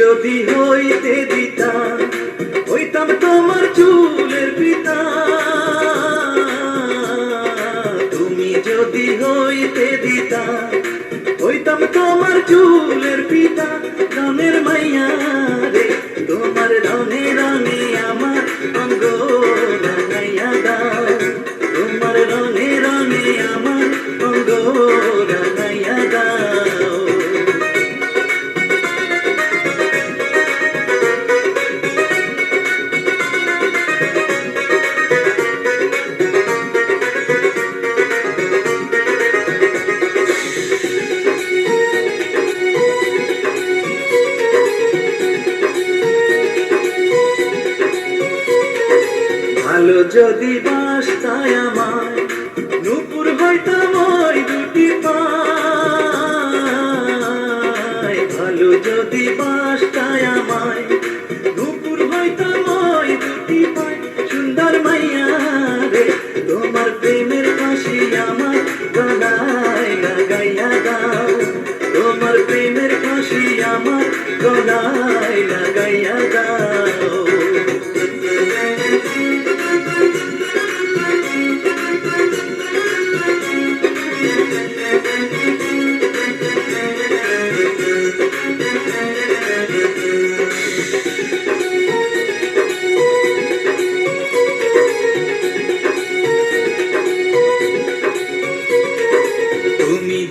হইতে দিতা হইতাম তোমার চুলের পিতা। তুমি যদি হইতে দিতা হইতাম তোমার চুলের পিতা, রামের মাইয়া রে, তোমার রঙে রনে ভালো যদি বাসতায় আমার নুপুর হইতাম ওই দুটি পায়। ভালো যদি বাসতায় আমায়, নুপুর হইতাম ওই দুটি পায়। সুন্দর মাইয়া রে, তোমার প্রেমের ফাঁসি আমার গলায় লাগাইয়া দাও। তোমার প্রেমের ফাঁসি আমার গলায় লাগাইয়া দাও।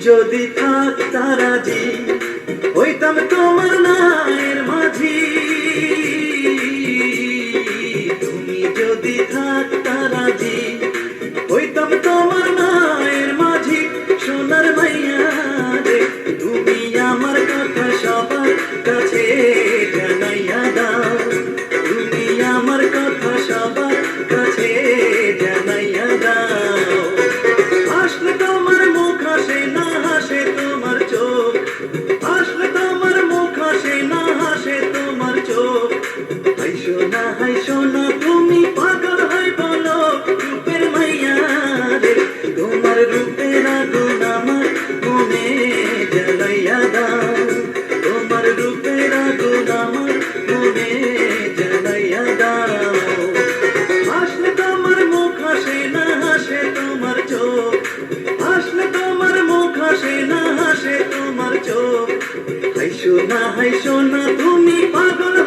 যদি থাকতা রাজি। হইতাম তোমার নায়ের মাঝি। সোনা হয় সোনা তুমি পাগল